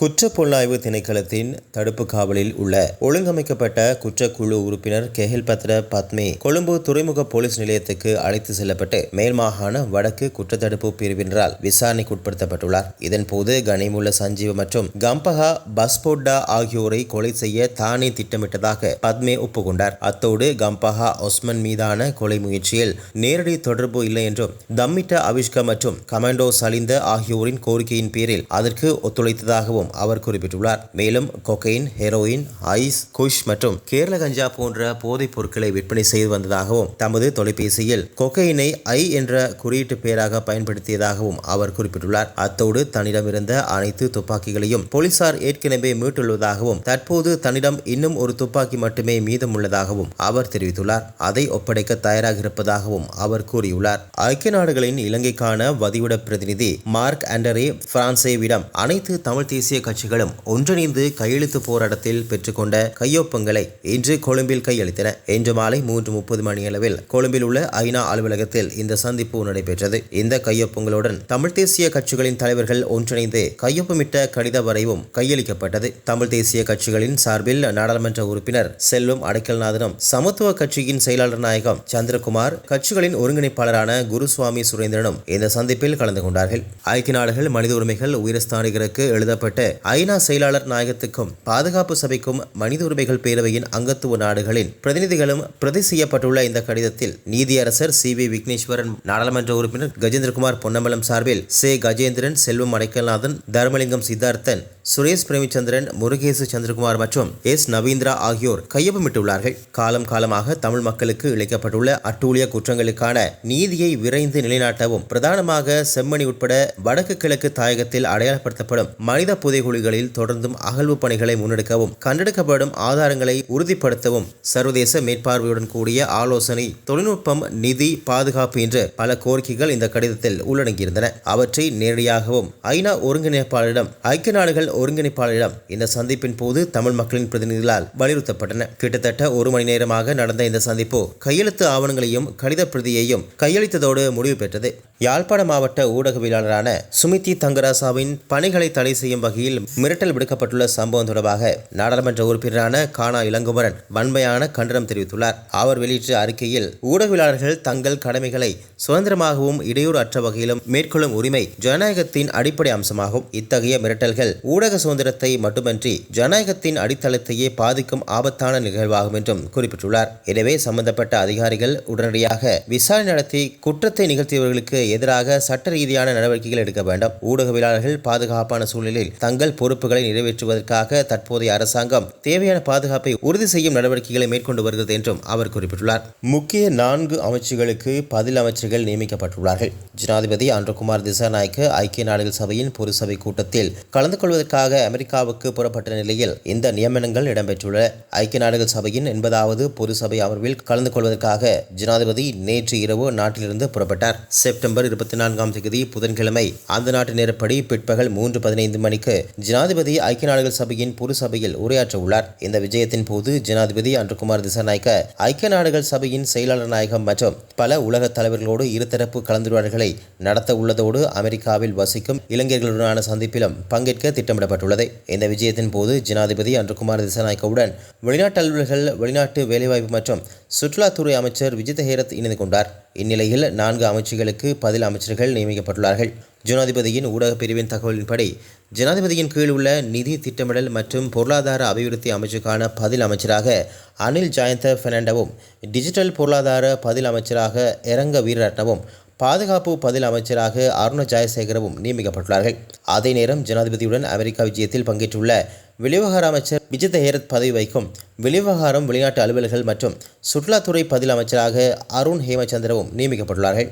குற்றப்புலனாய்வு திணைக்களத்தின் தடுப்பு காவலில் உள்ள ஒழுங்கமைக்கப்பட்ட குற்றக்குழு உறுப்பினர் கெஹில் பத்ர பத்மே கொழும்பு துறைமுக போலீஸ் நிலையத்துக்கு அழைத்து செல்லப்பட்டு மேல் மாகாண வடக்கு குற்றத்தடுப்பு பிரிவினரால் விசாரணைக்கு உட்படுத்தப்பட்டுள்ளார். இதன்போது கனிமுள்ள சஞ்சீவ மற்றும் கம்பஹா பஸ்போட்டா ஆகியோரை கொலை செய்ய தானே திட்டமிட்டதாக பத்மே ஒப்புக்கொண்டார். அத்தோடு கம்பஹா ஒஸ்மன் மீதான கொலை முயற்சியில் நேரடி தொடர்பு இல்லை என்றும் தம்மிட்ட அவிஷ்கா மற்றும் கமாண்டோ சலிந்த ஆகியோரின் கோரிக்கையின் பேரில் அதற்கு ஒத்துழைத்ததாகவும் அவர் குறிப்பிட்டுள்ளார். மேலும் கொக்கைன் ஹெரோயின் ஐஸ் குஷ் மற்றும் கேரள கஞ்சா போன்ற போதைப் பொருட்களை விற்பனை செய்து வந்ததாகவும் தமது தொலைபேசியில் கொக்கைனை ஐ என்ற குறியீட்டு பெயராக பயன்படுத்தியதாகவும் அவர் குறிப்பிட்டுள்ளார். அத்தோடு தன்னிடமிருந்த அனைத்து துப்பாக்கிகளையும் போலீசார் ஏற்கனவே மீட்டுள்ளதாகவும் தற்போது தன்னிடம் இன்னும் ஒரு துப்பாக்கி மட்டுமே மீதமுள்ளதாகவும் அவர் தெரிவித்துள்ளார். அதை ஒப்படைக்க தயாராக இருப்பதாகவும் அவர் கூறியுள்ளார். ஐக்கிய நாடுகளின் இலங்கைக்கான வதிவிட பிரதிநிதி மார்க் ஆண்டரே பிரான்சேவிடம் அனைத்து தமிழ் தேசிய கட்சிகளும் ஒன்றிணைந்து கையெழுத்து போராட்டத்தில் பெற்றுக்கொண்ட கையொப்பங்களை இன்று கொழும்பில் கையளித்தன. இன்று மாலை மூன்று முப்பது மணியளவில் கொழும்பில் உள்ள ஐநா அலுவலகத்தில் இந்த சந்திப்பு நடைபெற்றது. இந்த கையொப்பங்களுடன் தமிழ் தேசிய கட்சிகளின் தலைவர்கள் ஒன்றிணைந்து கையொப்பமிட்ட கடித வரைவும் கையளிக்கப்பட்டது. தமிழ் தேசிய கட்சிகளின் சார்பில் நாடாளுமன்ற உறுப்பினர் செல்வம் அடைக்கல்நாதனும் சமத்துவ கட்சியின் செயலாளர் நாயகம் சந்திரகுமார் கட்சிகளின் ஒருங்கிணைப்பாளரான குருசுவாமி சுரேந்திரனும் இந்த சந்திப்பில் கலந்து கொண்டார்கள். ஐக்கிய நாடுகள் மனித உரிமைகள் உயிரஸ்தானிகளுக்கு எழுதப்பட்ட ஐநா செயலாளர் நாயகத்துக்கும் பாதுகாப்பு சபைக்கும் மனித உரிமைகள் பேரவையின் அங்கத்துவ நாடுகளின் பிரதிநிதிகளும் பிரதி செய்யப்பட்டுள்ள இந்த கடிதத்தில் நீதியரசர் சி வி விக்னேஸ்வரன் நாடாளுமன்ற உறுப்பினர் கஜேந்திரகுமார் பொன்னம்பலம் சார்பில் சே. கஜேந்திரன் செல்வம் அடைக்கல்நாதன் தர்மலிங்கம் சித்தார்த்தன் சுரேஷ் பிரேமிச்சந்திரன் முருகேசு சந்திரகுமார் மற்றும் எஸ். நவீந்திரா ஆகியோர் கையொப்பமிட்டுள்ளார்கள். காலம் காலமாக தமிழ் மக்களுக்கு இழைக்கப்பட்டுள்ள அட்டூழிய குற்றங்களுக்கான நீதியை விரைந்து நிலைநாட்டவும் பிரதானமாக செம்மணி உட்பட வடக்கு கிழக்கு தாயகத்தில் அடையாளப்படுத்தப்படும் மனித புதை புதைகுழிகளில் தொடர்ந்தும் அகழ்வு பணிகளை முன்னெடுக்கவும் கண்டெடுக்கப்படும் ஆதாரங்களை உறுதிப்படுத்தவும் சர்வதேச மேற்பார்வையுடன் கூடிய ஆலோசனை தொழில்நுட்பம் நிதி பாதுகாப்பு என்று பல கோரிக்கைகள் இந்த கடிதத்தில் உள்ளடங்கியிருந்தன. அவற்றை நேரடியாகவும் ஐநா ஒருங்கிணைப்பாளரிடம் ஐக்கிய நாடுகள் ஒருங்கிணைப்பாளரிடம் இந்த சந்திப்பின் போது தமிழ் மக்களின் பிரதிநிதிகளால் வலியுறுத்தப்பட்டன. கிட்டத்தட்ட ஒரு மணி நேரமாக நடந்த இந்த சந்திப்பு கையெழுத்து ஆவணங்களையும் கடித பிரதியையும் கையளித்ததோடு முடிவு பெற்றது. யாழ்ப்பாண மாவட்ட ஊடகவியலாளரான சுமித்தி தங்கராசாவின் பணிகளை தடை செய்யும் வகையில் மிரட்டல் விடுக்கப்பட்டுள்ள சம்பவம் தொடர்பாக நாடாளுமன்ற உறுப்பினரான கானா இளங்குமரன் வன்மையான கண்டனம் தெரிவித்துள்ளார். அவர் வெளியிட்ட அறிக்கையில் ஊடகவியலாளர்கள் தங்கள் கடமைகளை சுதந்திரமாகவும் இடையூறு அற்ற வகையிலும் மேற்கொள்ளும் உரிமை ஜனநாயகத்தின் அடிப்படை அம்சமாகும். இத்தகைய மிரட்டல்கள் ஊடக சுதந்திரத்தை மட்டுமன்றி ஜனநாயகத்தின் அடித்தளத்தையே பாதிக்கும் ஆபத்தான நிகழ்வாகும் என்றும் குறிப்பிட்டுள்ளார். எனவே சம்பந்தப்பட்ட அதிகாரிகள் உடனடியாக விசாரணை நடத்தி குற்றத்தை நிகழ்த்தியவர்களுக்கு எதிராக சட்ட ரீதியான நடவடிக்கைகள் எடுக்க வேண்டும். ஊடகவியலாளர்கள் பாதுகாப்பான சூழலில் தங்கள் பொறுப்புகளை நிறைவேற்றுவதற்காக தற்போதைய அரசாங்கம் தேவையான பாதுகாப்பை உறுதி செய்யும் நடவடிக்கைகளை மேற்கொண்டு வருகிறது என்றும் அவர் குறிப்பிட்டுள்ளார். முக்கிய நான்கு அமைச்சுகளுக்கு பதில் அமைச்சர்கள் நியமிக்கப்பட்டுள்ளார்கள். ஜனாதிபதி அன்றகுமார் திசாநாயக்க ஐக்கிய நாடுகள் சபையின் பொது சபை கூட்டத்தில் கலந்து கொள்வதற்காக அமெரிக்காவுக்கு புறப்பட்ட நிலையில் இந்த நியமனங்கள் இடம்பெற்றுள்ளன. ஐக்கிய நாடுகள் சபையின் எண்பதாவது பொது சபை அமர்வில் கலந்து கொள்வதற்காக ஜனாதிபதி நேற்று இரவு நாட்டிலிருந்து புறப்பட்டார். செப்டம்பர் இருபத்தி நான்காம் தேதி புதன்கிழமை அந்த நாட்டு நேரப்படி பிற்பகல் மூன்று பதினைந்து மணிக்கு ஜனாதிபதி ஐக்கிய நாடுகள் சபையின் பொது சபையில் உரையாற்ற உள்ளார் இந்த விஜயத்தின் போது ஜனாதிபதி அன்றுகுமார் திசாநாயக்க ஐக்கிய நாடுகள் சபையின் செயலாளர் நாயகம் மற்றும் பல உலக தலைவர்களோடு இருதரப்பு கலந்துரையாடல்களை நடத்த உள்ளதோடு அமெரிக்காவில் வசிக்கும் இளைஞர்களுடனான சந்திப்பிலும் பங்கேற்க திட்டமிடப்பட்டுள்ளது. இந்த விஜயத்தின் போது ஜனாதிபதி அன்றுகுமார் திசாநாயக்கவுடன் வெளிநாட்டு அலுவலர்கள் வெளிநாட்டு வேலைவாய்ப்பு மற்றும் சுற்றுலாத்துறை அமைச்சர் விஜித ஹேரத் இணைந்து கொண்டார். இந்நிலையில் நான்கு அமைச்சுகளுக்கு பதில் அமைச்சர்கள் நியமிக்கப்பட்டுள்ளார்கள். ஜனாதிபதியின் ஊடகப் பிரிவின் தகவலின்படி ஜனாதிபதியின் கீழ் உள்ள நிதி திட்டமிடல் மற்றும் பொருளாதார அபிவிருத்தி அமைச்சுக்கான பதில் அமைச்சராக அனில் ஜயந்த பெர்னாண்டவும் டிஜிட்டல் பொருளாதார பதில் அமைச்சராக இரங்க வீரரட்னவும் பாதுகாப்பு பதில் அமைச்சராக அருண ஜெயசேகரவும் நியமிக்கப்பட்டுள்ளார்கள். அதே நேரம் ஜனாதிபதியுடன் அமெரிக்கா விஜயத்தில் பங்கேற்றுள்ள வெளிவகார அமைச்சர் விஜித ஹேரத் பதவி வைக்கும் வெளிவகாரம் வெளிநாட்டு அலுவலர்கள் மற்றும் சுற்றுலாத்துறை பதில் அமைச்சராக அருண் ஹேமச்சந்திரவும் நியமிக்கப்பட்டுள்ளார்கள்.